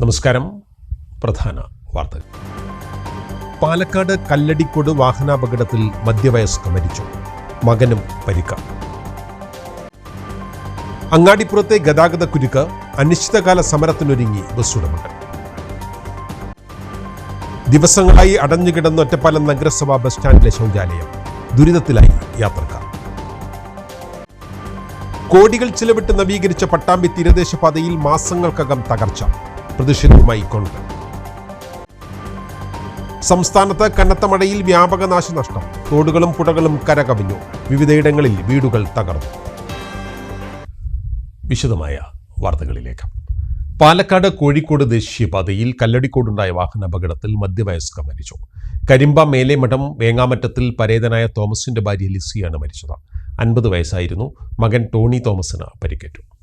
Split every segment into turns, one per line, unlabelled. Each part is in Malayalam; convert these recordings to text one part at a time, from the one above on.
നമസ്കാരം. പ്രധാന വാർത്തകൾ. പാലക്കാട് കല്ലടിക്കോട് വാഹനാപകടത്തിൽ മധ്യവയസ്ക മരിച്ചു. മകനും പരിക്ക. അങ്ങാടിപ്പുറത്തെ ഗതാഗത കുരുക്ക് അനിശ്ചിതകാല സമരത്തിനൊരുങ്ങി ബസ് ഉടമകൾ ദിവസങ്ങളായി അടഞ്ഞുകിടന്ന ഒറ്റപ്പാലം നഗരസഭാ ബസ് സ്റ്റാൻഡിലെ ശൗചാലയം. ദുരിതത്തിലായി യാത്രക്കാർ. കോടികൾ ചിലവിട്ട് നവീകരിച്ച പട്ടാമ്പി തീരദേശ പാതയിൽ മാസങ്ങൾക്കകം തകർച്ച. പ്രതിഷേധവുമായി കോൺഗ്രസ്. സംസ്ഥാനത്ത് കനത്ത മഴയിൽ വ്യാപക നാശനഷ്ടം. തോടുകളും പുഴകളും കരകവിഞ്ഞു. വിവിധയിടങ്ങളിൽ വീടുകൾ തകർന്നു. വിശദമായ വാർത്തകളിലേക്ക്. പാലക്കാട് കോഴിക്കോട് ദേശീയപാതയിൽ കല്ലടിക്കോടുണ്ടായ വാഹനാപകടത്തിൽ മധ്യവയസ്ക മരിച്ചു. കരിമ്പ മേലേമഠം വേങ്ങാമറ്റത്തിൽ പരേതനായ തോമസിന്റെ ഭാര്യ ലിസിയാണ് മരിച്ചത്. അൻപത് വയസ്സായിരുന്നു മകൻ ടോണി തോമസിന് പരിക്കേറ്റു.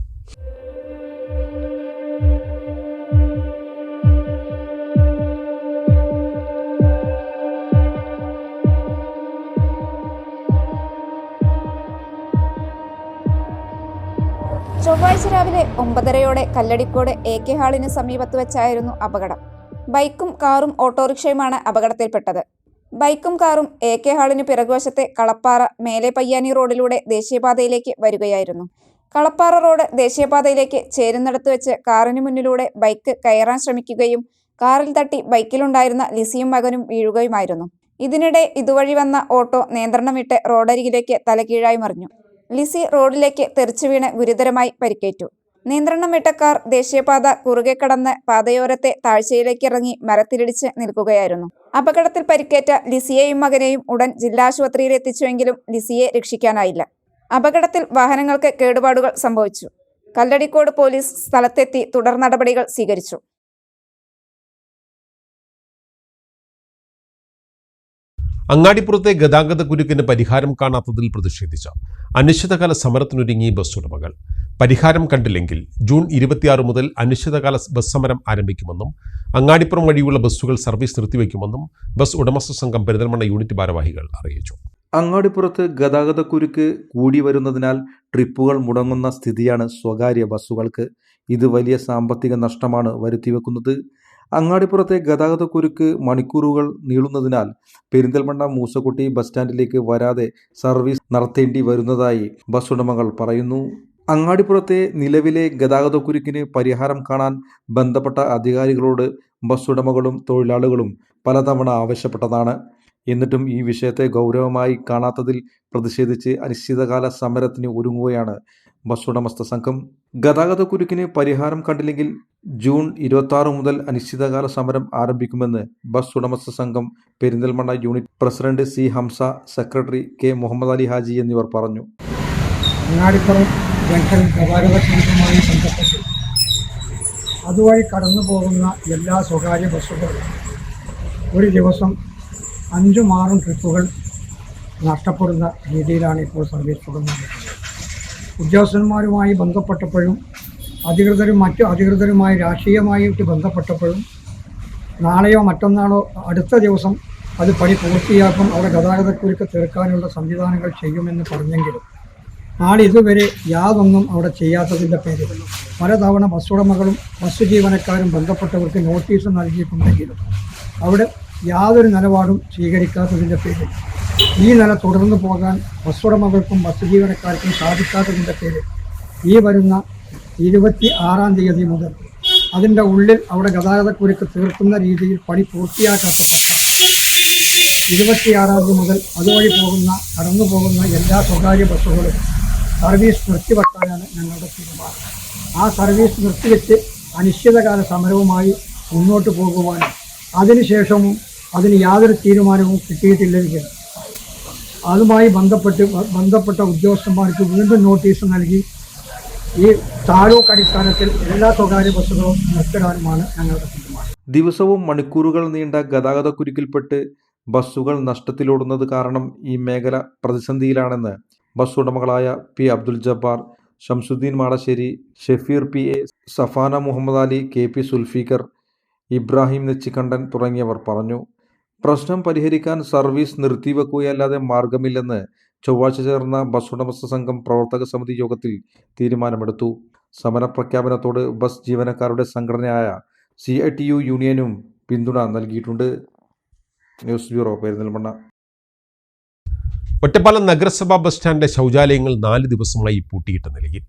ചൊവ്വാഴ്ച രാവിലെ ഒമ്പതരയോടെ കല്ലടിക്കോട് എ കെ ഹാളിന് സമീപത്ത് വെച്ചായിരുന്നു അപകടം. ബൈക്കും കാറും ഓട്ടോറിക്ഷയുമാണ് അപകടത്തിൽപ്പെട്ടത്. ബൈക്കും കാറും എ കെ ഹാളിന് പിറകുവശത്തെ കളപ്പാറ മേലെ പയ്യാനി റോഡിലൂടെ ദേശീയപാതയിലേക്ക് വരികയായിരുന്നു. കളപ്പാറ റോഡ് ദേശീയപാതയിലേക്ക് ചേരുന്നിടത്ത് വെച്ച് കാറിന് മുന്നിലൂടെ ബൈക്ക് കയറാൻ ശ്രമിക്കുകയും കാറിൽ തട്ടി ബൈക്കിലുണ്ടായിരുന്ന ലിസിയും മകനും വീഴുകയുമായിരുന്നു. ഇതിനിടെ ഇതുവഴി വന്ന ഓട്ടോ നിയന്ത്രണം വിട്ട് റോഡരികിലേക്ക് തലകീഴായി മറിഞ്ഞു. ലിസി റോഡിലേക്ക് തെറിച്ചു വീണ് ഗുരുതരമായി പരിക്കേറ്റു. നിയന്ത്രണം വിട്ട കാർ ദേശീയപാത കുറുകെ കടന്ന് പാതയോരത്തെ താഴ്ചയിലേക്ക് ഇറങ്ങി മരത്തിലിടിച്ച് നിൽക്കുകയായിരുന്നു. അപകടത്തിൽ പരിക്കേറ്റ ലിസിയെയും മകനെയും ഉടൻ ജില്ലാ ആശുപത്രിയിൽ എത്തിച്ചുവെങ്കിലും ലിസിയെ രക്ഷിക്കാനായില്ല. അപകടത്തിൽ വാഹനങ്ങൾക്ക് കേടുപാടുകൾ സംഭവിച്ചു. കല്ലടിക്കോട് പോലീസ് സ്ഥലത്തെത്തി തുടർ നടപടികൾ സ്വീകരിച്ചു.
അങ്ങാടിപ്പുറത്തെ ഗതാഗത കുരുക്കിന് പരിഹാരം കാണാത്തതിൽ പ്രതിഷേധിച്ച അനിശ്ചിതകാല സമരത്തിനൊരുങ്ങി ബസ് ഉടമകൾ. പരിഹാരം കണ്ടില്ലെങ്കിൽ ജൂൺ ഇരുപത്തിയാറ് മുതൽ അനിശ്ചിതകാല ബസ് സമരം ആരംഭിക്കുമെന്നും അങ്ങാടിപ്പുറം വഴിയുള്ള ബസ്സുകൾ സർവീസ് നിർത്തിവെക്കുമെന്നും ബസ് ഉടമസ്ഥ സംഘം പെരിന്തൽമണ്ണ യൂണിറ്റ് ഭാരവാഹികൾ അറിയിച്ചു.
അങ്ങാടിപ്പുറത്ത് ഗതാഗത കുരുക്ക് കൂടി വരുന്നതിനാൽ ട്രിപ്പുകൾ മുടങ്ങുന്ന സ്ഥിതിയാണ് സ്വകാര്യ ബസ്സുകൾക്ക്. ഇത് വലിയ സാമ്പത്തിക നഷ്ടമാണ് വരുത്തിവെക്കുന്നത്. അങ്ങാടിപ്പുറത്തെ ഗതാഗതക്കുരുക്ക് മണിക്കൂറുകൾ നീളുന്നതിനാൽ പെരിന്തൽമണ്ണ മൂസക്കുട്ടി ബസ് സ്റ്റാൻഡിലേക്ക് വരാതെ സർവീസ് നടത്തേണ്ടി വരുന്നതായി ബസ് ഉടമകൾ പറയുന്നു. അങ്ങാടിപ്പുറത്തെ നിലവിലെ ഗതാഗതക്കുരുക്കിന് പരിഹാരം കാണാൻ ബന്ധപ്പെട്ട അധികാരികളോട് ബസ് ഉടമകളും തൊഴിലാളികളും പലതവണ ആവശ്യപ്പെട്ടതാണ്. എന്നിട്ടും ഈ വിഷയത്തെ ഗൗരവമായി കാണാത്തതിൽ പ്രതിഷേധിച്ച് അനിശ്ചിതകാല സമരത്തിന് ഒരുങ്ങുകയാണ് ബസ് ഉടമസ്ഥ സംഘം. ഗതാഗതക്കുരുക്കിന് പരിഹാരം കണ്ടില്ലെങ്കിൽ ജൂൺ ഇരുപത്തി മുതൽ അനിശ്ചിതകാല സമരം ആരംഭിക്കുമെന്ന് ബസ് ഉടമസ്ഥ സംഘം Perinthalmanna unit president C Hamsa secretary K Muhammad Ali Haji എന്നിവർ പറഞ്ഞു.
അതുവഴി കടന്നു പോകുന്ന എല്ലാ സ്വകാര്യ ബസ്സുകളും ഒരു ദിവസം അഞ്ചും ആറും ട്രിപ്പുകൾ നഷ്ടപ്പെടുന്ന രീതിയിലാണ് ഇപ്പോൾ സർവീസ് തുടങ്ങുന്നത്. ഉദ്യോഗസ്ഥന്മാരുമായി ബന്ധപ്പെട്ടപ്പോഴും അധികൃതരും മറ്റു അധികൃതരുമായി രാഷ്ട്രീയമായിട്ട് ബന്ധപ്പെട്ടപ്പോഴും നാളെയോ മറ്റന്നാളോ അടുത്ത ദിവസം അത് പണി പൂർത്തിയാക്കും അവിടെ ഗതാഗതക്കുരുക്ക് തീർക്കാനുള്ള സംവിധാനങ്ങൾ ചെയ്യുമെന്ന് പറഞ്ഞെങ്കിലും നാളെ ഇതുവരെ യാതൊന്നും അവിടെ ചെയ്യാത്തതിന്റെ പേരിൽ പലതവണ ബസ് ഉടമകളും ബസ് ജീവനക്കാരും ബന്ധപ്പെട്ടവർക്ക് നോട്ടീസ് നൽകിയിട്ടുണ്ടെങ്കിലും അവിടെ യാതൊരു നിലപാടും സ്വീകരിക്കാത്തതിന്റെ പേരിൽ ഈ നില തുടർന്നു പോകാൻ ബസ് ഉടമകൾക്കും ബസ് ജീവനക്കാർക്കും സാധിക്കാത്തതിന്റെ പേരിൽ ഈ വരുന്ന ഇരുപത്തി ആറാം തീയതി മുതൽ അതിന്റെ ഉള്ളിൽ അവിടെ ഗതാഗതക്കുരുക്ക് തീർക്കുന്ന രീതിയിൽ പണി പൂർത്തിയാക്കാത്ത പക്ഷം ഇരുപത്തിയാറാം തീയതി മുതൽ അതുവഴി പോകുന്ന കടന്നു പോകുന്ന എല്ലാ സ്വകാര്യ ബസ്സുകളും സർവീസ് നിർത്തിവെക്കാനാണ് ഞങ്ങളുടെ തീരുമാനം. ആ സർവീസ് നിർത്തിവെച്ച് അനിശ്ചിതകാല സമരവുമായി മുന്നോട്ട് പോകുവാനും അതിനുശേഷവും അതിന് യാതൊരു തീരുമാനവും കിട്ടിയിട്ടില്ലെങ്കിൽ അതുമായി ബന്ധപ്പെട്ട് ബന്ധപ്പെട്ട ഉദ്യോഗസ്ഥന്മാർക്ക് വീണ്ടും നോട്ടീസ് നൽകി ഈ താലൂക്ക് അടിസ്ഥാനത്തിൽ എല്ലാ സ്വകാര്യ ബസ്സുകളും നിർത്തിടാനുമാണ് ഞങ്ങളുടെ തീരുമാനം.
ദിവസവും മണിക്കൂറുകൾ നീണ്ട ഗതാഗതക്കുരുക്കിൽപ്പെട്ട് ബസ്സുകൾ നഷ്ടത്തിലോടുന്നത് കാരണം ഈ മേഖല പ്രതിസന്ധിയിലാണെന്ന് bus ഉടമകളായ P Abdul Jabbar Shamsuddin Madasseri Shefeer P A Safana Muhammad Ali K P Sulfiqar Ibrahim Nechikkandan തുടങ്ങിയവർ പറഞ്ഞു. പ്രശ്നം പരിഹരിക്കാൻ സർവീസ് നിർത്തിവെക്കുകയല്ലാതെ മാർഗമില്ലെന്ന് ചൊവ്വാഴ്ച ചേർന്ന ബസ് ഉടമസ്ഥ സംഘം പ്രവർത്തക സമിതി യോഗത്തിൽ തീരുമാനമെടുത്തു. സമരപ്രഖ്യാപനത്തോട് ബസ് ജീവനക്കാരുടെ സംഘടനയായ സി ഐ ടി യു യൂണിയനും പിന്തുണ നൽകിയിട്ടുണ്ട്. News bureau Perinthalmanna.
ഒറ്റപ്പാലം നഗരസഭാ ബസ് സ്റ്റാൻഡിലെ ശൗചാലയങ്ങൾ നാല് ദിവസമായി പൂട്ടിയിട്ട നിലയിൽ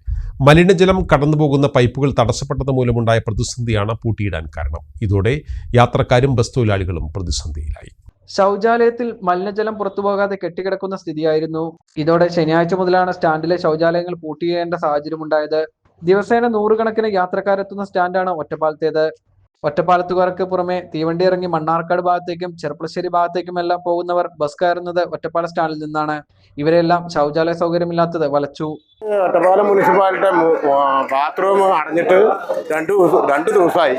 മലിനജലം കടന്നുപോകുന്ന പൈപ്പുകൾ തടസ്സപ്പെട്ടത് മൂലമുണ്ടായ പ്രതിസന്ധിയാണ് പൂട്ടിയിടാൻ കാരണം. ഇതോടെ യാത്രക്കാരും ബസ് തൊഴിലാളികളും പ്രതിസന്ധിയിലായി.
ശൗചാലയത്തിൽ മലിനജലം പുറത്തുപോകാതെ കെട്ടിക്കിടക്കുന്ന സ്ഥിതിയായിരുന്നു. ഇതോടെ ശനിയാഴ്ച മുതലാണ് സ്റ്റാൻഡിലെ ശൗചാലയങ്ങൾ സാഹചര്യം സാഹചര്യമുണ്ടായത്. ദിവസേന നൂറുകണക്കിന് യാത്രക്കാരെത്തുന്ന സ്റ്റാൻഡാണ് ഒറ്റപ്പാലത്തേത്. ഒറ്റപ്പാലത്തുകാർക്ക് പുറമെ തീവണ്ടി ഇറങ്ങി മണ്ണാർക്കാട് ഭാഗത്തേക്കും ചെർപ്പളശ്ശേരി ഭാഗത്തേക്കുമെല്ലാം പോകുന്നവർ ബസ് കയറുന്നത് ഒറ്റപ്പാല സ്റ്റാൻഡിൽ നിന്നാണ്. ഇവരെല്ലാം ശൗചാലയ സൗകര്യമില്ലാത്തത് വലച്ചു.
ഒറ്റപ്പാലം മുനിസിപ്പാലിറ്റി ബാത്റൂം അടഞ്ഞിട്ട് രണ്ട് ദിവസം രണ്ട് ദിവസമായി.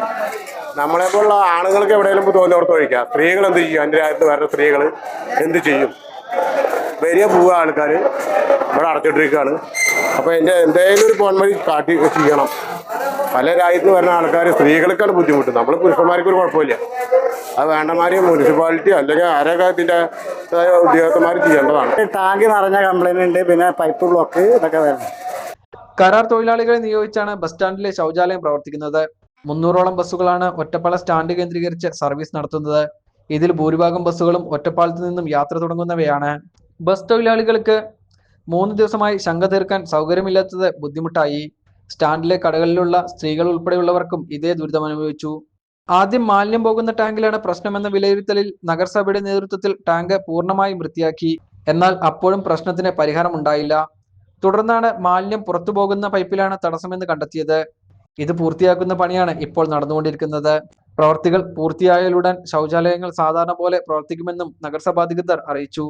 നമ്മളെപ്പോലുള്ള ആണുങ്ങൾക്ക് എവിടെയെങ്കിലും തോന്നിയോർത്ത് ഒഴിക്കാം. സ്ത്രീകൾ എന്ത് ചെയ്യും? എന്റെ രാജ്യത്ത് വരുന്ന സ്ത്രീകൾ എന്ത് ചെയ്യും? വലിയ പോവുക ആൾക്കാർ ഇവിടെ അടച്ചിട്ടിരിക്കുകയാണ്. അപ്പോൾ എന്റെ എന്തെങ്കിലും ഒരു പോൺവഴി കാട്ടി ചെയ്യണം. പല രാജ്യത്ത് നിന്ന് വരുന്ന ആൾക്കാർ സ്ത്രീകൾക്കാണ് ബുദ്ധിമുട്ട്. നമ്മൾ പുരുഷന്മാർക്ക് ഒരു കുഴപ്പമില്ല. അത് വേണ്ടമാതിരി മുനിസിപ്പാലിറ്റി അല്ലെങ്കിൽ ആരൊക്കെ ഇതിന്റെ ഉദ്യോഗസ്ഥന്മാർ ചെയ്യേണ്ടതാണ്.
ടാങ്ക് നിറഞ്ഞ കംപ്ലൈന്റ് ഉണ്ട് പിന്നെ പൈപ്പ് ബ്ലോക്ക് ഇതൊക്കെ വരണം
കരാർ തൊഴിലാളികളെ നിയോഗിച്ചാണ് ബസ് സ്റ്റാൻഡിലെ ശൗചാലയം പ്രവർത്തിക്കുന്നത്. മുന്നൂറോളം ബസ്സുകളാണ് ഒറ്റപ്പാല സ്റ്റാൻഡ് കേന്ദ്രീകരിച്ച് സർവീസ് നടത്തുന്നത്. ഇതിൽ ഭൂരിഭാഗം ബസ്സുകളും ഒറ്റപ്പാലത്ത് നിന്നും യാത്ര തുടങ്ങുന്നവയാണ്. ബസ് തൊഴിലാളികൾക്ക് മൂന്ന് ദിവസമായി ശങ്ക തീർക്കാൻ സൗകര്യമില്ലാത്തത് ബുദ്ധിമുട്ടായി. സ്റ്റാൻഡിലെ കടകളിലുള്ള സ്ത്രീകൾ ഉൾപ്പെടെയുള്ളവർക്കും ഇതേ ദുരിതം അനുഭവിച്ചു. ആദ്യം മാലിന്യം പോകുന്ന ടാങ്കിലാണ് പ്രശ്നമെന്ന വിലയിരുത്തലിൽ നഗരസഭയുടെ നേതൃത്വത്തിൽ ടാങ്ക് പൂർണമായും വൃത്തിയാക്കി. എന്നാൽ അപ്പോഴും പ്രശ്നത്തിന് പരിഹാരമുണ്ടായില്ല. തുടർന്നാണ് മാലിന്യം പുറത്തു പോകുന്ന പൈപ്പിലാണ് തടസ്സമെന്ന് കണ്ടെത്തിയത്. ഇത് പൂർത്തിയാക്കുന്ന പണിയാണ് ഇപ്പോൾ നടന്നുകൊണ്ടിരിക്കുന്നത്. പ്രവർത്തികൾ പൂർത്തിയായാലുടൻ ശൗചാലയങ്ങൾ സാധാരണ പോലെ പ്രവർത്തിക്കുമെന്നും നഗരസഭാധികൃതർ അറിയിച്ചു.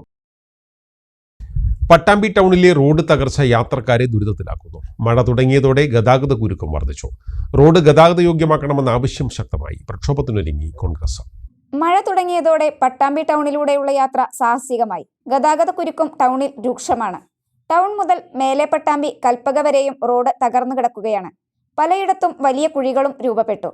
പട്ടാമ്പി ടൗണിലെ റോഡ് തകർച്ച യാത്രക്കാരെ ദുരിതത്തിലാക്കുന്നു. മഴ തുടങ്ങിയതോടെ ഗതാഗത കുരുക്കം വർദ്ധിച്ചു. റോഡ് ഗതാഗത യോഗ്യമാക്കണമെന്ന ആവശ്യം ശക്തമായി. പ്രക്ഷോഭത്തിനൊരുങ്ങി കോൺഗ്രസ്.
മഴ തുടങ്ങിയതോടെ പട്ടാമ്പി ടൗണിലൂടെയുള്ള യാത്ര സാഹസികമായി. ഗതാഗത കുരുക്കും ടൗണിൽ രൂക്ഷമാണ്. ടൗൺ മുതൽ മേലെ പട്ടാമ്പി കൽപ്പക വരെയും റോഡ് തകർന്നു കിടക്കുകയാണ്. പലയിടത്തും വലിയ കുഴികളും രൂപപ്പെട്ടു.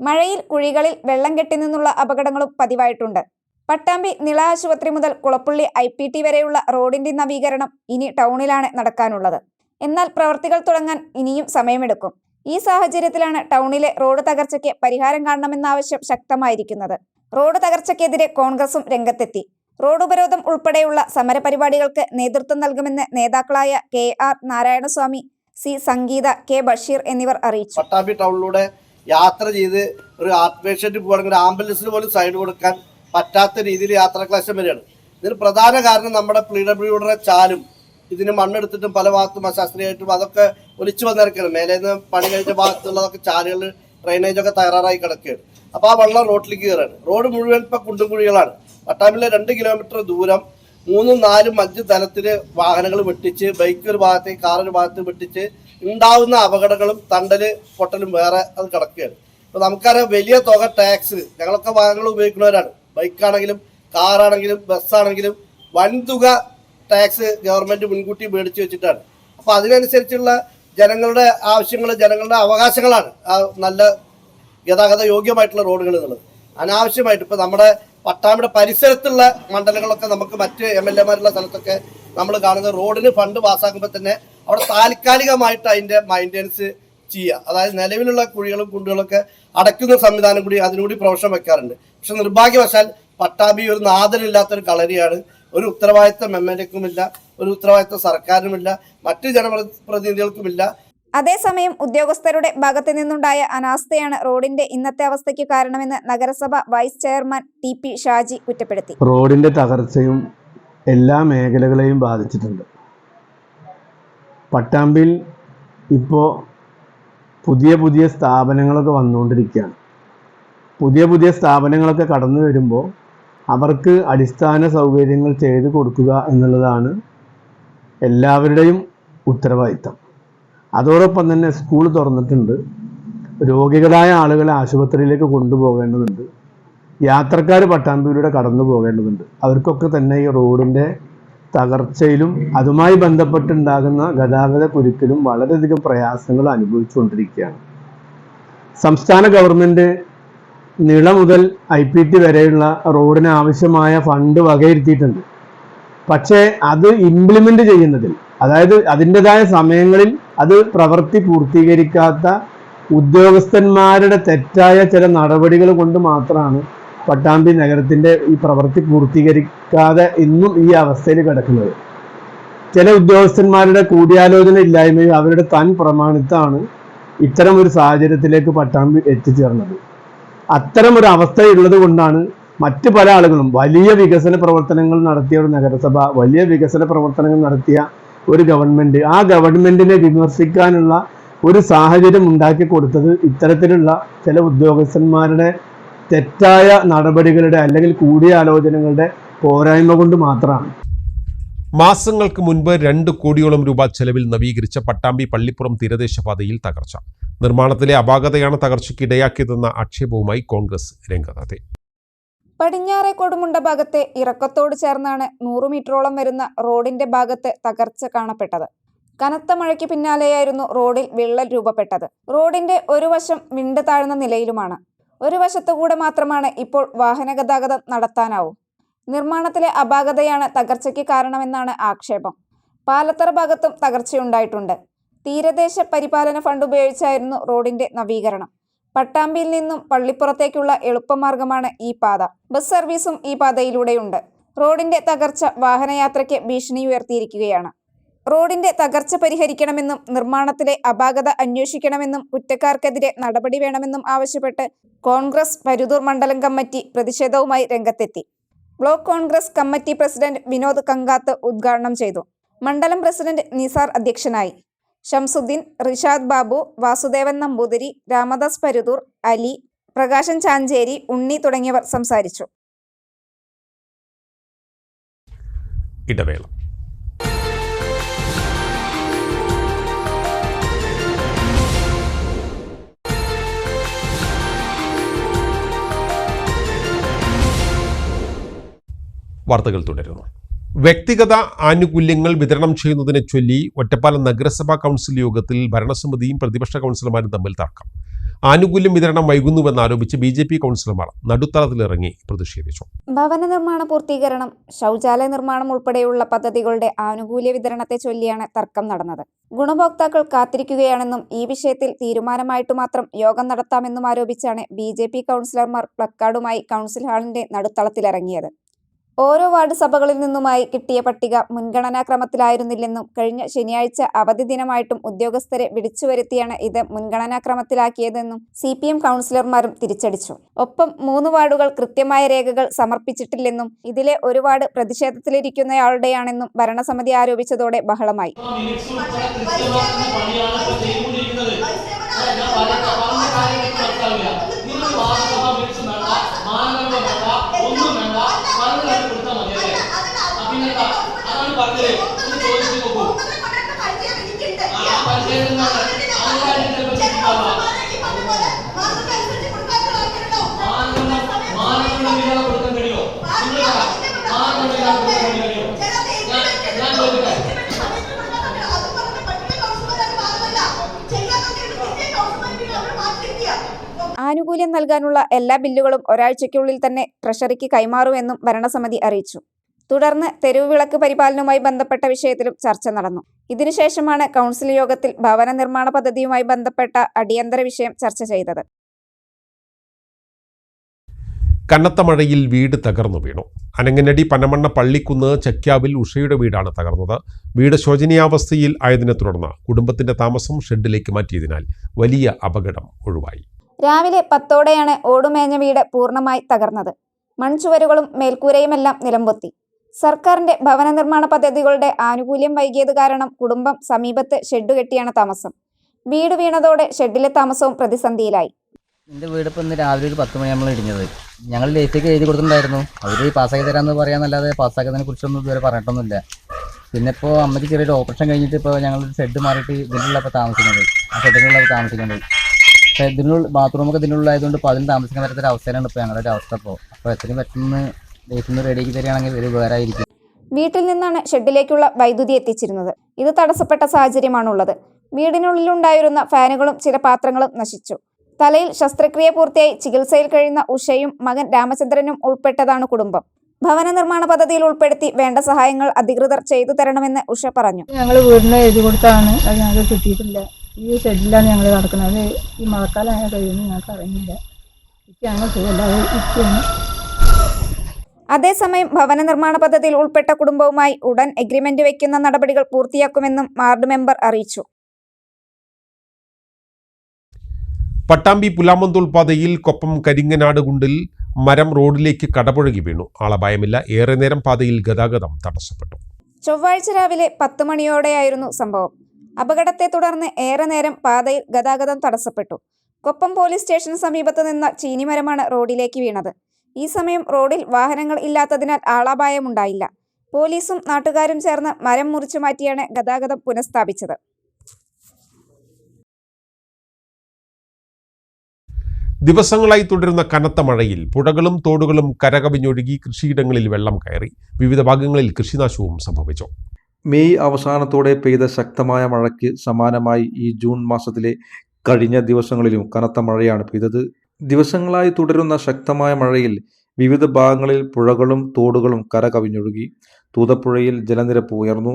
മഴയിൽ കുഴികളിൽ വെള്ളം കെട്ടി നിന്നുള്ള അപകടങ്ങളും പതിവായിട്ടുണ്ട്. പട്ടാമ്പി നിള ആശുപത്രി മുതൽ കുളപ്പുള്ളി ഐ പി ടി വരെയുള്ള റോഡിന്റെ നവീകരണം ഇനി ടൗണിലാണ് നടക്കാനുള്ളത്. എന്നാൽ പ്രവർത്തികൾ തുടങ്ങാൻ ഇനിയും സമയമെടുക്കും. ഈ സാഹചര്യത്തിലാണ് ടൗണിലെ റോഡ് തകർച്ചയ്ക്ക് പരിഹാരം കാണണമെന്ന ആവശ്യം ശക്തമായിരിക്കുന്നത്. റോഡ് തകർച്ചയ്ക്കെതിരെ കോൺഗ്രസും രംഗത്തെത്തി. റോഡ് ഉപരോധം ഉൾപ്പെടെയുള്ള സമരപരിപാടികൾക്ക് നേതൃത്വം നൽകുമെന്ന് നേതാക്കളായ K R Narayanaswamy C Sangeetha K Basheer എന്നിവർ അറിയിച്ചു.
പട്ടാമ്പി ടൗണിലൂടെ യാത്ര ചെയ്ത് ഒരു ആംബുലൻസിന് പോലും സൈഡ് കൊടുക്കാൻ പറ്റാത്ത രീതിയിൽ യാത്രാ ക്ലേശം വരികയാണ്. ഇതിന് പ്രധാന കാരണം നമ്മുടെ പി ഡബ്ല്യുടെ ചാലും ഇതിന് മണ്ണെടുത്തിട്ടും പല ഭാഗത്തും അശാസ്ത്രീയമായിട്ടും അതൊക്കെ ഒലിച്ചു വന്നിറക്കുകയാണ്. മേലെ നിന്ന് പണി കഴിഞ്ഞ ഭാഗത്തുള്ളതൊക്കെ ചാലുകൾ ഡ്രെയിനേജൊക്കെ തയ്യാറായി കിടക്കുകയാണ്. അപ്പോൾ ആ വെള്ളം റോഡിലേക്ക് കയറാണ് റോഡ് മുഴുവൻ ഇപ്പം കുണ്ടും കുഴികളാണ് പട്ടാമ്പിലെ രണ്ട് കിലോമീറ്റർ ദൂരം മൂന്നും നാലും അഞ്ച് തലത്തിൽ വാഹനങ്ങൾ വെട്ടിച്ച് ബൈക്ക് ഒരു ഭാഗത്തേക്ക് കാറൊരു ഭാഗത്ത് വെട്ടിച്ച് ഉണ്ടാവുന്ന അപകടങ്ങളും തണ്ടൽ പൊട്ടലും വേറെ അത് കിടക്കുകയാണ്. അപ്പോൾ നമുക്കറിയാം വലിയ തുക ടാക്സ് ഞങ്ങളൊക്കെ വാഹനങ്ങൾ ഉപയോഗിക്കുന്നവരാണ്. ബൈക്കാണെങ്കിലും കാറാണെങ്കിലും ബസ്സാണെങ്കിലും വൻതുക ടാക്സ് ഗവൺമെന്റ് മുൻകൂട്ടി മേടിച്ചു വെച്ചിട്ടാണ്. അപ്പോൾ അതിനനുസരിച്ചുള്ള ജനങ്ങളുടെ ആവശ്യങ്ങൾ ജനങ്ങളുടെ അവകാശങ്ങളാണ് ആ നല്ല ഗതാഗത യോഗ്യമായിട്ടുള്ള റോഡുകൾ എന്നുള്ളത്. അനാവശ്യമായിട്ട് ഇപ്പോൾ നമ്മുടെ പട്ടാമ്പിയുടെ പരിസരത്തുള്ള മണ്ഡലങ്ങളൊക്കെ നമുക്ക് മറ്റ് എം എൽ എമാരുള്ള സ്ഥലത്തൊക്കെ നമ്മൾ കാണുന്ന റോഡിന് ഫണ്ട് പാസ്സാക്കുമ്പോൾ തന്നെ അവിടെ താൽക്കാലികമായിട്ട് അതിന്റെ മെയിന്റെനൻസ് ചെയ്യുക. അതായത് നിലവിലുള്ള കുഴികളും കുണ്ടുകളൊക്കെ അടയ്ക്കുന്ന സംവിധാനം കൂടി അതിനുകൂടി പ്രൊഫഷൻ വെക്കാറുണ്ട്. പക്ഷെ നിർഭാഗ്യവശാൽ പട്ടാമ്പി ഒരു നാദനില്ലാത്തൊരു കളരിയാണ്. ഒരു ഉത്തരവാദിത്തം എം എൽ എക്കുമില്ല ഒരു ഉത്തരവാദിത്തം സർക്കാരിനുമില്ല മറ്റു ജനപ്രതിനിധികൾക്കുമില്ല.
അതേസമയം ഉദ്യോഗസ്ഥരുടെ ഭാഗത്തു നിന്നുണ്ടായ അനാസ്ഥയാണ് റോഡിന്റെ ഇന്നത്തെ അവസ്ഥയ്ക്ക് കാരണമെന്ന് നഗരസഭ vice chairman T P Shaji കുറ്റപ്പെടുത്തി.
റോഡിന്റെ തകർച്ചയും എല്ലാ മേഖലകളെയും ബാധിച്ചിട്ടുണ്ട്. പട്ടാമ്പിൽ ഇപ്പോൾ പുതിയ പുതിയ സ്ഥാപനങ്ങളൊക്കെ വന്നുകൊണ്ടിരിക്കുകയാണ്. പുതിയ പുതിയ സ്ഥാപനങ്ങളൊക്കെ കടന്നു വരുമ്പോൾ അവർക്ക് അടിസ്ഥാന സൗകര്യങ്ങൾ ചെയ്തു കൊടുക്കുക എന്നുള്ളതാണ് എല്ലാവരുടെയും ഉത്തരവാദിത്തം. അതോടൊപ്പം തന്നെ സ്കൂൾ തുറന്നിട്ടുണ്ട്. രോഗികളായ ആളുകളെ ആശുപത്രിയിലേക്ക് കൊണ്ടുപോകേണ്ടതുണ്ട്. യാത്രക്കാർ പട്ടാമ്പിയിലൂടെ കടന്നു പോകേണ്ടതുണ്ട്. അവർക്കൊക്കെ തന്നെ ഈ റോഡിന്റെ തകർച്ചയിലും അതുമായി ബന്ധപ്പെട്ടുണ്ടാകുന്ന ഗതാഗത കുരുക്കിലും വളരെയധികം പ്രയാസങ്ങൾ അനുഭവിച്ചുകൊണ്ടിരിക്കുകയാണ്. സംസ്ഥാന ഗവൺമെന്റ് നിള മുതൽ ഐ പി ടി വരെയുള്ള റോഡിന് ആവശ്യമായ ഫണ്ട് വകയിരുത്തിയിട്ടുണ്ട്. പക്ഷേ അത് ഇംപ്ലിമെന്റ് ചെയ്യുന്നതിൽ അതായത് അതിന്റെതായ സമയങ്ങളിൽ അത് പ്രവൃത്തി പൂർത്തീകരിക്കാത്ത ഉദ്യോഗസ്ഥന്മാരുടെ തെറ്റായ ചില നടപടികൾ കൊണ്ട് മാത്രമാണ് പട്ടാമ്പി നഗരത്തിന്റെ ഈ പ്രവൃത്തി പൂർത്തീകരിക്കാതെ ഇന്നും ഈ അവസ്ഥയിൽ കിടക്കുന്നത്. ചില ഉദ്യോഗസ്ഥന്മാരുടെ കൂടിയാലോചന ഇല്ലായ്മയും അവരുടെ തൻ പ്രമാണിത്താണ് ഇത്തരം ഒരു സാഹചര്യത്തിലേക്ക് പട്ടാമ്പി എത്തിച്ചേർന്നത്. അത്തരം ഒരു അവസ്ഥയുള്ളത് കൊണ്ടാണ് മറ്റ് പല ആളുകളും വലിയ വികസന പ്രവർത്തനങ്ങൾ നടത്തിയ ഒരു നഗരസഭ വലിയ വികസന പ്രവർത്തനങ്ങൾ നടത്തിയ ഒരു ഗവൺമെന്റ്. ആ ഗവൺമെന്റിനെ വിമർശിക്കാനുള്ള ഒരു സാഹചര്യം ഉണ്ടാക്കി കൊടുത്തത് ഇത്തരത്തിലുള്ള ചില ഉദ്യോഗസ്ഥന്മാരുടെ തെറ്റായ നടപടികളുടെ അല്ലെങ്കിൽ കൂടിയാലോചനകളുടെ പോരായ്മ കൊണ്ട് മാത്രമാണ്.
മാസങ്ങൾക്ക് മുൻപ് രണ്ട് കോടിയോളം രൂപ ചെലവിൽ നവീകരിച്ച പട്ടാമ്പി പള്ളിപ്പുറം തീരദേശ പാതയിൽ തകർച്ച. നിർമ്മാണത്തിലെ അപാകതയാണ് തകർച്ചയ്ക്ക് ഇടയാക്കിയതെന്ന ആക്ഷേപവുമായി കോൺഗ്രസ് രംഗത്തെത്തി.
പടിഞ്ഞാറെ കൊടുമുണ്ട ഭാഗത്തെ ഇറക്കത്തോട് ചേർന്നാണ് നൂറു മീറ്ററോളം വരുന്ന റോഡിന്റെ ഭാഗത്ത് തകർച്ച കാണപ്പെട്ടത്. കനത്ത മഴയ്ക്ക് പിന്നാലെയായിരുന്നു റോഡിൽ വിള്ളൽ രൂപപ്പെട്ടത്. റോഡിന്റെ ഒരു വശം വിണ്ട് താഴ്ന്ന നിലയിലുമാണ്. ഒരു വശത്തുകൂടെ മാത്രമാണ് ഇപ്പോൾ വാഹന ഗതാഗതം നടത്താനാവും. നിർമ്മാണത്തിലെ അപാകതയാണ് തകർച്ചയ്ക്ക് കാരണമെന്നാണ് ആക്ഷേപം. പാലത്തറ ഭാഗത്തും തകർച്ചയുണ്ടായിട്ടുണ്ട്. തീരദേശ പരിപാലന ഫണ്ട് ഉപയോഗിച്ചായിരുന്നു റോഡിന്റെ നവീകരണം. പട്ടാമ്പിയിൽ നിന്നും പള്ളിപ്പുറത്തേക്കുള്ള എളുപ്പമാർഗമാണ് ഈ പാത. ബസ് സർവീസും ഈ പാതയിലൂടെയുണ്ട്. റോഡിന്റെ തകർച്ച വാഹനയാത്രയ്ക്ക് ഭീഷണി ഉയർത്തിയിരിക്കുകയാണ്. റോഡിന്റെ തകർച്ച പരിഹരിക്കണമെന്നും നിർമ്മാണത്തിലെ അപാകത അന്വേഷിക്കണമെന്നും കുറ്റക്കാർക്കെതിരെ നടപടി വേണമെന്നും ആവശ്യപ്പെട്ട് കോൺഗ്രസ് പരുതൂർ മണ്ഡലം കമ്മിറ്റി പ്രതിഷേധവുമായി രംഗത്തെത്തി. Block Congress committee president Vinod Kankath ഉദ്ഘാടനം ചെയ്തു. മണ്ഡലം പ്രസിഡന്റ് നിസാർ അധ്യക്ഷനായി. ഷംസുദ്ദീൻ റിഷാദ് ബാബു വാസുദേവൻ നമ്പൂതിരി രാമദാസ് പരുതൂർ അലി പ്രകാശൻ ചാഞ്ചേരി ഉണ്ണി തുടങ്ങിയവർ സംസാരിച്ചു.
ഇടവേള. വാർത്തകൾ തുടരുന്നു. വ്യക്തിഗത ആനുകൂല്യങ്ങൾ വിതരണം ചെയ്യുന്നതിനെ ചൊല്ലി ഒറ്റപ്പാലം നഗരസഭാ കൗൺസിൽ യോഗത്തിൽ ഭരണസമിതിയും പ്രതിപക്ഷ കൗൺസിലർമാരും തമ്മിൽ തർക്കം. ആനുകൂല്യം വിതരണം വൈകുന്നുവെന്നാരോപിച്ച് ബി ജെ പി കൗൺസിലർമാർ നടുത്തളത്തിലിറങ്ങി പ്രതിഷേധിച്ചു.
ഭവന നിർമ്മാണ പൂർത്തീകരണം ശൗചാലയ നിർമ്മാണം ഉൾപ്പെടെയുള്ള പദ്ധതികളുടെ ആനുകൂല്യ വിതരണത്തെ ചൊല്ലിയാണ് തർക്കം നടന്നത്. ഗുണഭോക്താക്കൾ കാത്തിരിക്കുകയാണെന്നും ഈ വിഷയത്തിൽ തീരുമാനമായിട്ട് മാത്രം യോഗം നടത്താമെന്നും ആരോപിച്ചാണ് ബി ജെ പി കൗൺസിലർമാർ പ്ലക്കാർഡുമായി കൗൺസിൽ ഹാളിന്റെ നടുത്തളത്തിലിറങ്ങിയത്. ഓരോ വാർഡ് സഭകളിൽ നിന്നുമായി കിട്ടിയ പട്ടിക മുൻഗണനാക്രമത്തിലായിരുന്നില്ലെന്നും കഴിഞ്ഞ ശനിയാഴ്ച അവധി ദിനമായിട്ടും ഉദ്യോഗസ്ഥരെ വിളിച്ചു വരുത്തിയാണ് ഇത് മുൻഗണനാക്രമത്തിലാക്കിയതെന്നും സി പി എം കൗൺസിലർമാരും തിരിച്ചടിച്ചു ഒപ്പം മൂന്ന് വാർഡുകൾ കൃത്യമായ രേഖകൾ സമർപ്പിച്ചിട്ടില്ലെന്നും ഇതിലെ ഒരു വാർഡ് പ്രതിഷേധത്തിലിരിക്കുന്നയാളുടെയാണെന്നും ഭരണസമിതി ആരോപിച്ചതോടെ ബഹളമായി ആനുകൂല്യം നൽകാനുള്ള എല്ലാ ബില്ലുകളും ഒരാഴ്ചയ്ക്കുള്ളിൽ തന്നെ ട്രഷറിക്ക് കൈമാറുമെന്നും ഭരണസമിതി അറിയിച്ചു. തുടർന്ന് തെരുവുവിളക്ക് പരിപാലനവുമായി ബന്ധപ്പെട്ട വിഷയത്തിലും ചർച്ച നടന്നു. ഇതിനുശേഷമാണ് കൗൺസിൽ യോഗത്തിൽ ഭവന നിർമ്മാണ പദ്ധതിയുമായി ബന്ധപ്പെട്ട അടിയന്തര വിഷയം ചർച്ച ചെയ്തത്.
കനത്ത മഴയിൽ വീട് തകർന്നു വീണു. അനങ്ങനടി പനമണ്ണ പള്ളിക്കുന്ന് ചക്യാവിൽ ഉഷയുടെ വീടാണ് തകർന്നത്. വീട് ശോചനീയാവസ്ഥയിൽ ആയതിനെ തുടർന്ന് കുടുംബത്തിന്റെ താമസം ഷെഡിലേക്ക് മാറ്റിയതിനാൽ വലിയ അപകടം ഒഴിവായി.
രാവിലെ പത്തോടെയാണ് ഓടുമേഞ്ഞ വീട് പൂർണമായി തകർന്നത്. മൺചുവരുകളും മേൽക്കൂരയുമെല്ലാം നിലംപൊത്തി. സർക്കാരിന്റെ ഭവന നിർമ്മാണ പദ്ധതികളുടെ ആനുകൂല്യം വൈകിയത് കാരണം കുടുംബം സമീപത്ത് ഷെഡ് കെട്ടിയാണ് താമസം. വീട് വീണതോടെ ഷെഡിലെ താമസവും പ്രതിസന്ധിയിലായി.
എന്റെ വീട് ഇപ്പം ഇന്ന് രാവിലെ ഒരു പത്ത് നമ്മൾ ഇടിഞ്ഞത്. ഞങ്ങൾ ലേറ്റൊക്കെ എഴുതി കൊടുത്തിട്ടുണ്ടായിരുന്നു. അവർ പാസ്സാക്കി തരാന്ന് പറയാന്നല്ലാതെ പാസ്സാക്കിയതിനെ കുറിച്ചൊന്നും ഇതുവരെ പറഞ്ഞിട്ടൊന്നുമില്ല. പിന്നെ ഇപ്പോൾ അമ്മയ്ക്ക് ചെറിയൊരു ഓപ്പറേഷൻ കഴിഞ്ഞിട്ട് ഇപ്പോൾ ഞങ്ങൾ ഷെഡ് മാറിയിട്ട് ഇതിനുള്ള ഇപ്പോൾ താമസിക്കുന്നത്. ആ ഷെഡിനുള്ള താമസിക്കുന്നത്. പക്ഷേ ഇതിനുള്ള ബാത്റൂമൊക്കെ ഇതിനുള്ളതായതുകൊണ്ട് ഇപ്പോൾ അതിന് താമസിക്കാൻ പറ്റാത്തൊരു അവസ്ഥയാണ് ഇപ്പോൾ ഞങ്ങളുടെ ഒരു അവസ്ഥ ഇപ്പോൾ അപ്പോൾ എത്രയും പെട്ടെന്ന് റെഡി റെഡിയാക്കി തരികയാണെങ്കിൽ ഒരു ഉപകാരമായിരിക്കും.
വീട്ടിൽ നിന്നാണ് ഷെഡിലേക്കുള്ള വൈദ്യുതി എത്തിച്ചിരുന്നത്. ഇത് തടസ്സപ്പെട്ട സാഹചര്യമാണുള്ളത്. വീടിനുള്ളിലുണ്ടായിരുന്ന ഫാനുകളും ചില പാത്രങ്ങളും നശിച്ചു. തലയിൽ ശസ്ത്രക്രിയ പൂർത്തിയായി ചികിത്സയിൽ കഴിയുന്ന ഉഷയും മകൻ രാമചന്ദ്രനും ഉൾപ്പെട്ടതാണ് കുടുംബം. ഭവന നിർമ്മാണ പദ്ധതിയിൽ ഉൾപ്പെടുത്തി വേണ്ട സഹായങ്ങൾ അധികൃതർ ചെയ്തു തരണമെന്ന് ഉഷ പറഞ്ഞു.
ഞങ്ങൾ വീടിന് എഴുതി കൊടുത്താണ്. അത് ഞങ്ങൾക്ക് കിട്ടിയിട്ടില്ല. ഈ ഷെഡിലാണ് ഞങ്ങൾ നടക്കുന്നത്. ഈ മഴക്കാലം അങ്ങനെ കഴിയുമെന്ന് ഞങ്ങൾക്ക് അറിയില്ല ഇക്കാണ് സുഖമില്ലാതെ ഇരിക്കുകയാണ്
അതേസമയം ഭവന നിർമ്മാണ പദ്ധതിയിൽ ഉൾപ്പെട്ട കുടുംബവുമായി ഉടൻ എഗ്രിമെന്റ് വയ്ക്കുന്ന നടപടികൾ പൂർത്തിയാക്കുമെന്നും വാർഡ് മെമ്പർ അറിയിച്ചു.
പട്ടാമ്പി പുലാമന്തോൾ പാതയിൽ കൊപ്പം കരിങ്ങനാട് കുണ്ടിൽ മരം റോഡിലേക്ക് കടപുഴകി വീണു. ആളപായമില്ല. ഏറെ നേരം പാതയിൽ ഗതാഗതം തടസ്സപ്പെട്ടു.
ചൊവ്വാഴ്ച രാവിലെ പത്ത് മണിയോടെയായിരുന്നു സംഭവം. അപകടത്തെ തുടർന്ന് ഏറെ നേരം പാതയിൽ ഗതാഗതം തടസ്സപ്പെട്ടു. കൊപ്പം പോലീസ് സ്റ്റേഷന് സമീപത്ത് നിന്ന ചീനിമരമാണ് റോഡിലേക്ക് വീണത്. ഈ സമയം റോഡിൽ വാഹനങ്ങൾ ഇല്ലാത്തതിനാൽ ആളപായമുണ്ടായില്ല. പോലീസും നാട്ടുകാരും ചേർന്ന് മരം മുറിച്ചു മാറ്റിയാണ് ഗതാഗതം പുനഃസ്ഥാപിച്ചത്.
ദിവസങ്ങളായി തുടരുന്ന കനത്ത മഴയിൽ പുഴകളും തോടുകളും കരകവിഞ്ഞൊഴുകി കൃഷിയിടങ്ങളിൽ വെള്ളം കയറി. വിവിധ ഭാഗങ്ങളിൽ കൃഷിനാശവും സംഭവിച്ചു.
മെയ് അവസാനത്തോടെ പെയ്ത ശക്തമായ മഴയ്ക്ക് സമാനമായി ഈ ജൂൺ മാസത്തിലെ കഴിഞ്ഞ ദിവസങ്ങളിലും കനത്ത മഴയാണ് പെയ്തത്. ദിവസങ്ങളായി തുടരുന്ന ശക്തമായ മഴയിൽ വിവിധ ഭാഗങ്ങളിൽ പുഴകളും തോടുകളും കരകവിഞ്ഞൊഴുകി. തൂതപ്പുഴയിൽ ജലനിരപ്പ് ഉയർന്നു.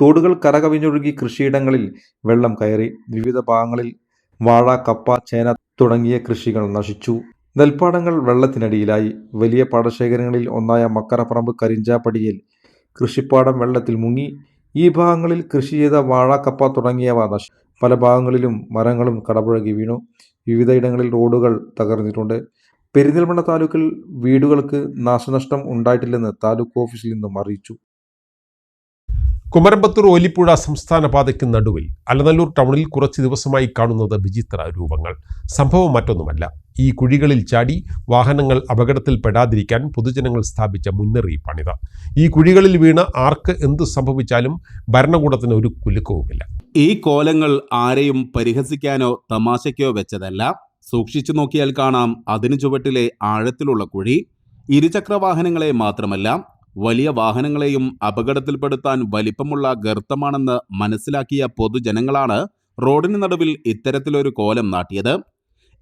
തോടുകൾ കരകവിഞ്ഞൊഴുകി കൃഷിയിടങ്ങളിൽ വെള്ളം കയറി. വിവിധ ഭാഗങ്ങളിൽ വാഴ കപ്പ ചേന തുടങ്ങിയ കൃഷികൾ നശിച്ചു. നെൽപ്പാടങ്ങൾ വെള്ളത്തിനടിയിലായി. വലിയ പാടശേഖരങ്ങളിൽ ഒന്നായ മക്കരപ്പറമ്പ് കരിഞ്ചാപ്പടിയിൽ കൃഷിപ്പാടം വെള്ളത്തിൽ മുങ്ങി. ഈ ഭാഗങ്ങളിൽ കൃഷി ചെയ്ത വാഴ കപ്പ തുടങ്ങിയവ നശി പല ഭാഗങ്ങളിലും മരങ്ങളും കടപുഴകി വീണു. വിവിധയിടങ്ങളിൽ റോഡുകൾ തകർന്നിട്ടുണ്ട്. പെരിന്തൽമണ്ണ താലൂക്കിൽ വീടുകൾക്ക് നാശനഷ്ടം ഉണ്ടായിട്ടില്ലെന്ന് താലൂക്ക് ഓഫീസിൽ നിന്നും അറിയിച്ചു.
കുമരമ്പത്തൂർ ഓലിപ്പുഴ സംസ്ഥാന പാതയ്ക്ക് നടുവിൽ അലനല്ലൂർ ടൗണിൽ കുറച്ച് ദിവസമായി കാണുന്നത് വിചിത്ര രൂപങ്ങൾ. സംഭവം മറ്റൊന്നുമല്ല. ഈ കുഴികളിൽ ചാടി വാഹനങ്ങൾ അപകടത്തിൽപ്പെടാതിരിക്കാൻ പൊതുജനങ്ങൾ സ്ഥാപിച്ച മുന്നറിയിപ്പാണിത്. ഈ കുഴികളിൽ വീണ ആർക്ക് എന്തു സംഭവിച്ചാലും ഭരണകൂടത്തിന് ഒരു കുലുക്കവുമില്ല.
ഈ കോലങ്ങൾ ആരെയും പരിഹസിക്കാനോ തമാശയ്ക്കോ വെച്ചതല്ല. സൂക്ഷിച്ചു നോക്കിയാൽ കാണാം. അതിനു ചുവട്ടിലെ ആഴത്തിലുള്ള കുഴി ഇരുചക്ര വാഹനങ്ങളെ മാത്രമല്ല വലിയ വാഹനങ്ങളെയും അപകടത്തിൽപ്പെടുത്താൻ വലിപ്പമുള്ള ഗർത്തമാണെന്ന് മനസ്സിലാക്കിയ പൊതുജനങ്ങളാണ് റോഡിന് നടുവിൽ ഇത്തരത്തിലൊരു കോലം നാട്ടിയത്.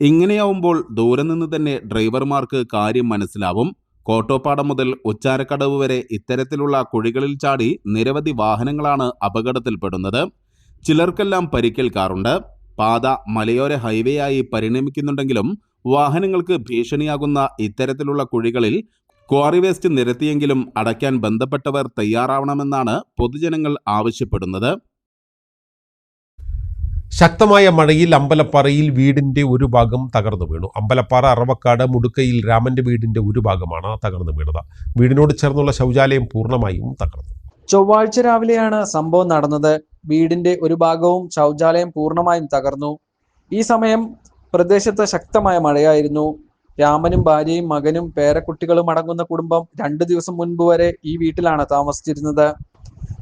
ഇങ്ങനെയാവുമ്പോൾ ദൂരെ നിന്ന് തന്നെ ഡ്രൈവർമാർക്ക് കാര്യം മനസ്സിലാവും. കോട്ടോപ്പാടം മുതൽ ഉച്ചാരക്കടവ് വരെ ഇത്തരത്തിലുള്ള കുഴികളിൽ ചാടി നിരവധി വാഹനങ്ങളാണ് അപകടത്തിൽപ്പെടുന്നത്. ചിലർക്കെല്ലാം പരിക്കേൽക്കാറുണ്ട്. പാത മലയോര ഹൈവേ ആയി പരിണമിക്കുന്നുണ്ടെങ്കിലും വാഹനങ്ങൾക്ക് ഭീഷണിയാകുന്ന ഇത്തരത്തിലുള്ള കുഴികളിൽ ക്വാറി വേസ്റ്റ് നിരത്തിയെങ്കിലും അടയ്ക്കാൻ ബന്ധപ്പെട്ടവർ തയ്യാറാവണമെന്നാണ് പൊതുജനങ്ങൾ ആവശ്യപ്പെടുന്നത്.
ശക്തമായ മഴയിൽ അമ്പലപ്പാറയിൽ വീടിന്റെ ഒരു ഭാഗം തകർന്നു വീണു. അമ്പലപ്പാറ അറവക്കാട് മുടുക്കയിൽ രാമന്റെ വീടിന്റെ ഒരു ഭാഗമാണ് തകർന്നു വീണത്. വീടിനോട് ചേർന്നുള്ള ശൗചാലയം പൂർണമായും തകർന്നു.
ചൊവ്വാഴ്ച രാവിലെയാണ് സംഭവം നടന്നത്. വീടിന്റെ ഒരു ഭാഗവും ശൗചാലയം പൂർണമായും തകർന്നു. ഈ സമയം പ്രദേശത്ത് ശക്തമായ മഴയായിരുന്നു. രാമനും ഭാര്യയും മകനും പേരക്കുട്ടികളും അടങ്ങുന്ന കുടുംബം രണ്ടു ദിവസം മുൻപ് വരെ ഈ വീട്ടിലാണ് താമസിച്ചിരുന്നത്.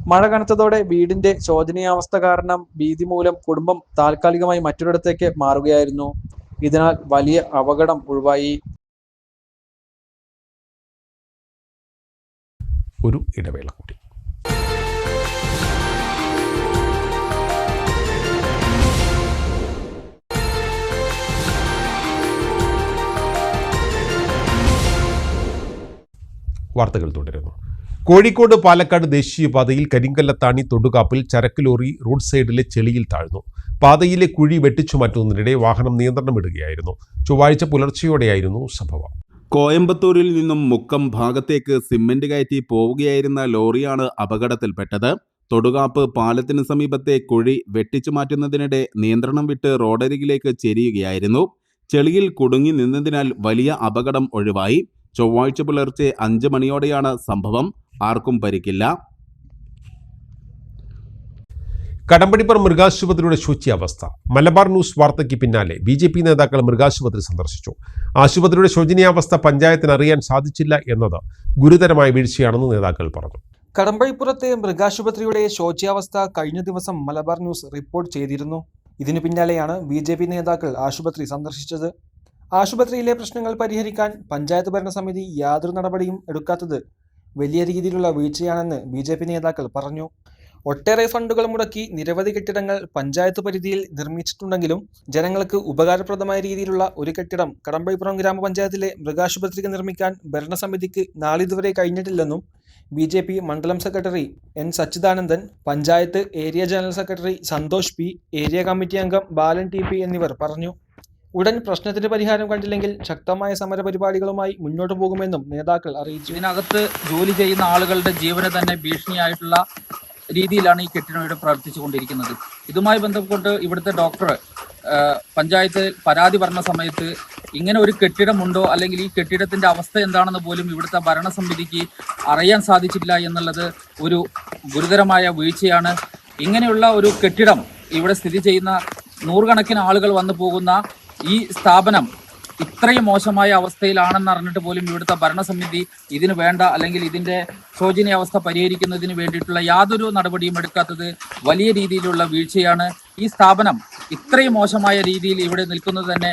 മഴ കനത്തതോടെ വീടിന്റെ ശോചനീയാവസ്ഥ കാരണം ഭീതി മൂലം കുടുംബം താൽക്കാലികമായി മറ്റൊരിടത്തേക്ക് മാറുകയായിരുന്നു. ഇതിനാൽ വലിയ അപകടം ഒഴിവായി.
ഒരു ഇടവേള കൂടി. വാർത്തകൾ തുടരുന്നു. കോഴിക്കോട് പാലക്കാട് ദേശീയപാതയിൽ കരിങ്കല്ലത്താണി തൊടുകാപ്പിൽ ചരക്ക് ലോറി റോഡ് സൈഡിലെ ചെളിയിൽ താഴ്ന്നു. പാതയിലെ കുഴി വെട്ടിച്ചു മാറ്റുന്നതിനിടെ വാഹനം നിയന്ത്രണം ഇടുകയായിരുന്നു ചൊവ്വാഴ്ച പുലർച്ചെയോടെയായിരുന്നു സംഭവം.
കോയമ്പത്തൂരിൽ നിന്നും മുക്കം ഭാഗത്തേക്ക് സിമന്റ് കയറ്റി പോവുകയായിരുന്ന ലോറിയാണ് അപകടത്തിൽപ്പെട്ടത്. തൊടുകാപ്പ് പാലത്തിന് സമീപത്തെ കുഴി വെട്ടിച്ചു മാറ്റുന്നതിനിടെ നിയന്ത്രണം വിട്ട് റോഡരികിലേക്ക് ചെരിയുകയായിരുന്നു. ചെളിയിൽ കുടുങ്ങി നിന്നതിനാൽ വലിയ അപകടം ഒഴിവായി. ചൊവ്വാഴ്ച പുലർച്ചെ അഞ്ച് മണിയോടെയാണ് സംഭവം. ആർക്കും പരിക്കില്ല.
കടമ്പടിപ്പുറം മൃഗാശുപത്രിയുടെ ശോച്യാവസ്ഥ. മലബാർ ന്യൂസ് വാർത്തയ്ക്ക് പിന്നാലെ ബി ജെ പി നേതാക്കൾ മൃഗാശുപത്രി സന്ദർശിച്ചു. ആശുപത്രിയുടെ ശോചനീയാവസ്ഥ പഞ്ചായത്തിന് അറിയാൻ സാധിച്ചില്ല എന്നത് ഗുരുതരമായ വീഴ്ചയാണെന്ന് നേതാക്കൾ പറഞ്ഞു.
കടമ്പഴിപ്പുറത്തെ മൃഗാശുപത്രിയുടെ ശോച്യാവസ്ഥ കഴിഞ്ഞ ദിവസം മലബാർ ന്യൂസ് റിപ്പോർട്ട് ചെയ്തിരുന്നു. ഇതിനു പിന്നാലെയാണ് ബി ജെ പി നേതാക്കൾ ആശുപത്രി സന്ദർശിച്ചത്. ആശുപത്രിയിലെ പ്രശ്നങ്ങൾ പരിഹരിക്കാൻ പഞ്ചായത്ത് ഭരണസമിതി യാതൊരു നടപടിയും എടുക്കാത്തത് വലിയ രീതിയിലുള്ള വീഴ്ചയാണെന്ന് ബി ജെ പി നേതാക്കൾ പറഞ്ഞു. ഒട്ടേറെ ഫണ്ടുകൾ മുടക്കി നിരവധി കെട്ടിടങ്ങൾ പഞ്ചായത്ത് പരിധിയിൽ നിർമ്മിച്ചിട്ടുണ്ടെങ്കിലും ജനങ്ങൾക്ക് ഉപകാരപ്രദമായ രീതിയിലുള്ള ഒരു കെട്ടിടം കടമ്പഴിപ്പുറം ഗ്രാമപഞ്ചായത്തിലെ മൃഗാശുപത്രിക്ക് നിർമ്മിക്കാൻ ഭരണസമിതിക്ക് നാളിതുവരെ കഴിഞ്ഞിട്ടില്ലെന്നും ബി ജെ പി മണ്ഡലം secretary N Sachidanandan panchayat area general secretary Santhosh P area committee അംഗം ബാലൻ ടി പി എന്നിവർ പറഞ്ഞു. ഉടൻ പ്രശ്നത്തിന് പരിഹാരം കണ്ടില്ലെങ്കിൽ ശക്തമായ സമരപരിപാടികളുമായി മുന്നോട്ടു പോകുമെന്നും നേതാക്കൾ അറിയിച്ചു.
ഇതിനകത്ത് ജോലി ചെയ്യുന്ന ആളുകളുടെ ജീവനെ തന്നെ ഭീഷണിയായിട്ടുള്ള രീതിയിലാണ് ഈ കെട്ടിടം ഇവിടെ പ്രവർത്തിച്ചു കൊണ്ടിരിക്കുന്നത് ഇതുമായി ബന്ധപ്പെട്ട് ഇവിടുത്തെ ഡോക്ടർ പഞ്ചായത്ത് പരാതി പറഞ്ഞ സമയത്ത് ഇങ്ങനെ ഒരു കെട്ടിടമുണ്ടോ അല്ലെങ്കിൽ ഈ കെട്ടിടത്തിന്റെ അവസ്ഥ എന്താണെന്ന് പോലും ഇവിടുത്തെ ഭരണസമിതിക്ക് അറിയാൻ സാധിച്ചില്ല എന്നുള്ളത് ഒരു ഗുരുതരമായ വീഴ്ചയാണ്. ഇങ്ങനെയുള്ള ഒരു കെട്ടിടം ഇവിടെ സ്ഥിതി ചെയ്യുന്ന നൂറുകണക്കിന് ആളുകൾ വന്നു പോകുന്ന ഈ സ്ഥാപനം ഇത്രയും മോശമായ അവസ്ഥയിലാണെന്ന് അറിഞ്ഞിട്ട് പോലും ഇവിടുത്തെ ഭരണസമിതി ഇതിന് വേണ്ട അല്ലെങ്കിൽ ഇതിന്റെ ശോചനീയാവസ്ഥ പരിഹരിക്കുന്നതിന് വേണ്ടിയിട്ടുള്ള യാതൊരു നടപടിയും എടുക്കാത്തത് വലിയ രീതിയിലുള്ള വീഴ്ചയാണ്. ഈ സ്ഥാപനം ഇത്രയും മോശമായ രീതിയിൽ ഇവിടെ നിൽക്കുന്നത് തന്നെ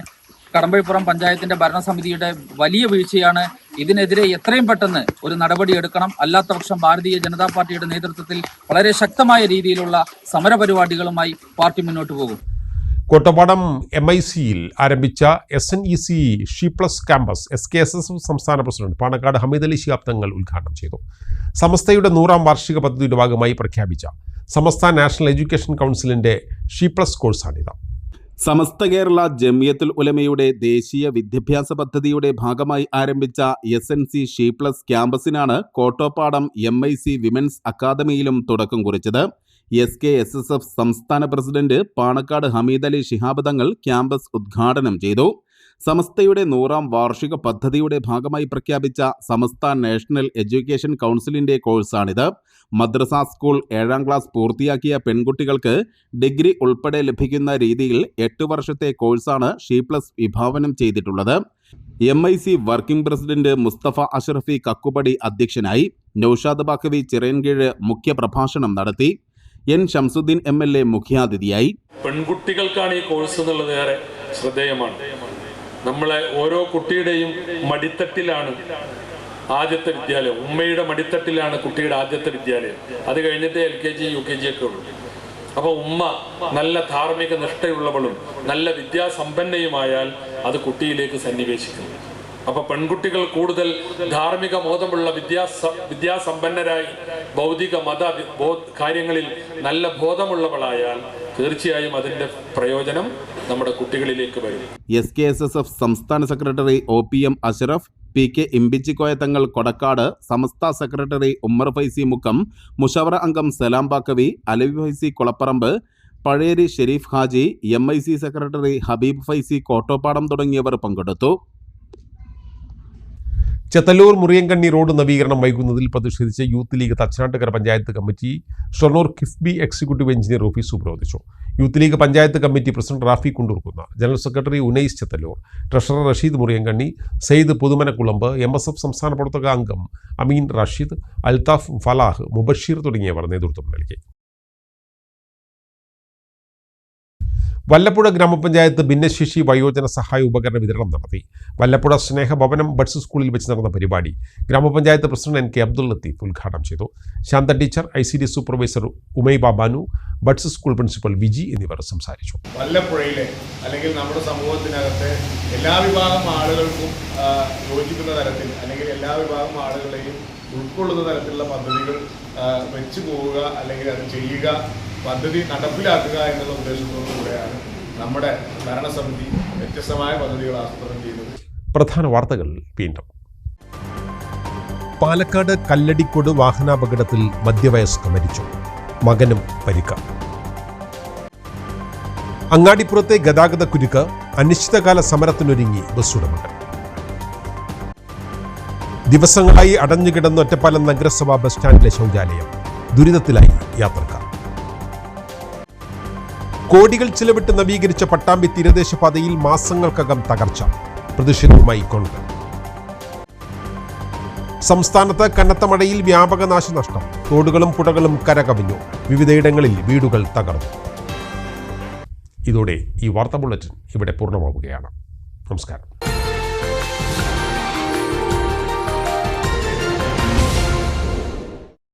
കടമ്പഴിപ്പുറം പഞ്ചായത്തിന്റെ ഭരണസമിതിയുടെ വലിയ വീഴ്ചയാണ്. ഇതിനെതിരെ എത്രയും പെട്ടെന്ന് ഒരു നടപടി എടുക്കണം. അല്ലാത്തപക്ഷം ഭാരതീയ ജനതാ പാർട്ടിയുടെ നേതൃത്വത്തിൽ വളരെ ശക്തമായ രീതിയിലുള്ള സമരപരിപാടികളുമായി പാർട്ടി മുന്നോട്ട് പോകും.
കോട്ടപ്പാടം എം ഐ സിയിൽ ആരംഭിച്ച S N E C she plus campus S K S S സംസ്ഥാന പ്രസിഡന്റ് പാണക്കാട് ഹമീദ് അലി ശിഹാബ് തങ്ങൾ ഉദ്ഘാടനം ചെയ്തു. സമസ്തയുടെ നൂറാം വാർഷിക പദ്ധതിയുടെ ഭാഗമായി പ്രഖ്യാപിച്ച സമസ്ത നാഷണൽ എഡ്യൂക്കേഷൻ കൗൺസിലിന്റെ ഷി പ്ലസ് കോഴ്സാണിത്.
സമസ്ത കേരള ജമിയത്തുൽ ഉലമയുടെ ദേശീയ വിദ്യാഭ്യാസ പദ്ധതിയുടെ ഭാഗമായി ആരംഭിച്ച S N C she plus ക്യാമ്പസിനാണ് Kottopadam M I C women's അക്കാദമിയിലും തുടക്കം കുറിച്ചത്. S K S S F സംസ്ഥാന പ്രസിഡന്റ് പാണക്കാട് ഹമീദ് അലി ശിഹാബ് തങ്ങൾ ക്യാമ്പസ് ഉദ്ഘാടനം ചെയ്തു. സമസ്തയുടെ നൂറാം വാർഷിക പദ്ധതിയുടെ ഭാഗമായി പ്രഖ്യാപിച്ച സമസ്ത നാഷണൽ എഡ്യൂക്കേഷൻ കൗൺസിലിന്റെ കോഴ്സാണിത്. മദ്രസ സ്കൂൾ ഏഴാം ക്ലാസ് പൂർത്തിയാക്കിയ പെൺകുട്ടികൾക്ക് ഡിഗ്രി ഉൾപ്പെടെ ലഭിക്കുന്ന രീതിയിൽ എട്ട് വർഷത്തെ കോഴ്സാണ് ഷീ പ്ലസ് വിഭാവനം ചെയ്തിട്ടുള്ളത്. M I C working president Mustafa Ashrafi Kakkupadi അധ്യക്ഷനായി. നൌഷാദ് ബാഖവി ചിറയൻകീഴ് മുഖ്യപ്രഭാഷണം നടത്തി. N Shamsuddin M L A മുഖ്യാതിഥിയായി.
പെൺകുട്ടികൾക്കാണ് ഈ കോഴ്സ് എന്നുള്ളത് ഏറെ ശ്രദ്ധേയമാണ്. നമ്മളെ ഓരോ കുട്ടിയുടെയും മടിത്തട്ടിലാണ് ആദ്യത്തെ വിദ്യാലയം. ഉമ്മയുടെ മടിത്തട്ടിലാണ് കുട്ടിയുടെ ആദ്യത്തെ വിദ്യാലയം. അത് കഴിഞ്ഞിട്ട് L K G U K G ഒക്കെ ഉള്ളൂ. അപ്പോൾ ഉമ്മ നല്ല ധാർമ്മിക നിഷ്ഠയുള്ളവളും നല്ല വിദ്യാസമ്പന്നയുമായാൽ അത് കുട്ടിയിലേക്ക് സന്നിവേശിക്കുന്നു. അപ്പൊ പെൺകുട്ടികൾ കൂടുതൽ ധാർമ്മിക ബോധമുള്ള വിദ്യാസ വിദ്യാസമ്പന്നരായി ഭൗതിക മത കാര്യങ്ങളിൽ നല്ല ബോധമുള്ളവളായാൽ തീർച്ചയായും അതിന്റെ പ്രയോജനം നമ്മുടെ കുട്ടികളിലേക്ക് വരും.
S K S S F സംസ്ഥാന secretary O P M Ashraf P K Imbichikoya Thangal Kodakkad Samastha secretary Ummer Faizy Mukkam Mushawara അംഗം Salam Pakkavi Alavi Faizy Kulapparamba Pazhayari Shareef Haji M I C secretary Habeeb Faizy Kottopadam തുടങ്ങിയവർ പങ്കെടുത്തു.
ചെത്തല്ലൂർ മുറിയങ്കണ്ണി റോഡ് നവീകരണം വൈകുന്നതിൽ പ്രതിഷേധിച്ച് youth league Thachanattukara panchayat committee Shoranur KIIFB executive engineer office ഉപരോധിച്ചു. Youth league panchayat committee president Rafi Kundurkunna general secretary Unais Chethallur treasurer Rasheed Muriyankanni Saeed Puthumanakkulamb M S F സംസ്ഥാന പ്രവർത്തക അംഗം അമീൻ റഷീദ് അൽതാഫ് ഫലാഹ് മുബഷീർ തുടങ്ങിയവർ നേതൃത്വം നൽകി. വല്ലപ്പുഴ ഗ്രാമപഞ്ചായത്ത് ഭിന്നശേഷി വയോജന സഹായ ഉപകരണ വിതരണം നടത്തി. വല്ലപ്പുഴ സ്നേഹഭവനം ബഡ്സ് സ്കൂളിൽ വെച്ച് നടന്ന പരിപാടി ഗ്രാമപഞ്ചായത്ത് president N K Abdul Latheef ഉദ്ഘാടനം ചെയ്തു. Shantha teacher I C D supervisor Umai Babanu buds school principal Viji എന്നിവർ സംസാരിച്ചു.
വല്ലപ്പുഴയിലെ അല്ലെങ്കിൽ നമ്മുടെ സമൂഹത്തിനകത്തെ എല്ലാ വിഭാഗം ആളുകൾക്കും യോജിക്കുന്ന തരത്തിൽ അല്ലെങ്കിൽ എല്ലാ വിഭാഗം ആളുകളെയും ഉൾക്കൊള്ളുന്ന തരത്തിലുള്ള പദ്ധതികൾ വെച്ചു പോവുക അല്ലെങ്കിൽ അത് ചെയ്യുക പദ്ധതി നടപ്പിലാക്കുക എന്നുള്ള ഉദ്ദേശത്തോടുകൂടെയാണ് നമ്മുടെ ഭരണസമിതി വ്യത്യസ്തമായ പദ്ധതികൾ ആസൂത്രണം ചെയ്യുന്നത്.
പ്രധാന വാർത്തകൾ വീണ്ടും. പാലക്കാട് കല്ലടിക്കോട് വാഹനാപകടത്തിൽ മധ്യവയസ്ക മരിച്ചു. മകനും പരിക്ക. അങ്ങാടിപ്പുറത്തെ ഗതാഗത കുരുക്ക് അനിശ്ചിതകാല സമരത്തിനൊരുങ്ങി ബസ് ഉടമകൾ ദിവസങ്ങളായി അടഞ്ഞുകിടന്ന ഒറ്റപ്പാലം നഗരസഭാ ബസ് സ്റ്റാൻഡിലെ ശൗചാലയം ദുരിതത്തിലായി യാത്രക്കാർ. കോടികൾ ചിലവിട്ട് നവീകരിച്ച പട്ടാമ്പി തീരദേശ പാതയിൽ മാസങ്ങൾക്കകം തകർച്ച. പ്രതിഷേധവുമായി കോൺഗ്രസ്. സംസ്ഥാനത്ത് കനത്ത മഴയിൽ വ്യാപക നാശനഷ്ടം. തോടുകളും പുഴകളും കരകവിഞ്ഞു. വിവിധയിടങ്ങളിൽ വീടുകൾ തകർന്നു. ഇതോടെ ഈ വാർത്താ ബുള്ളറ്റിൻ ഇവിടെ പൂർണമാവുകയാണ്. നമസ്കാരം.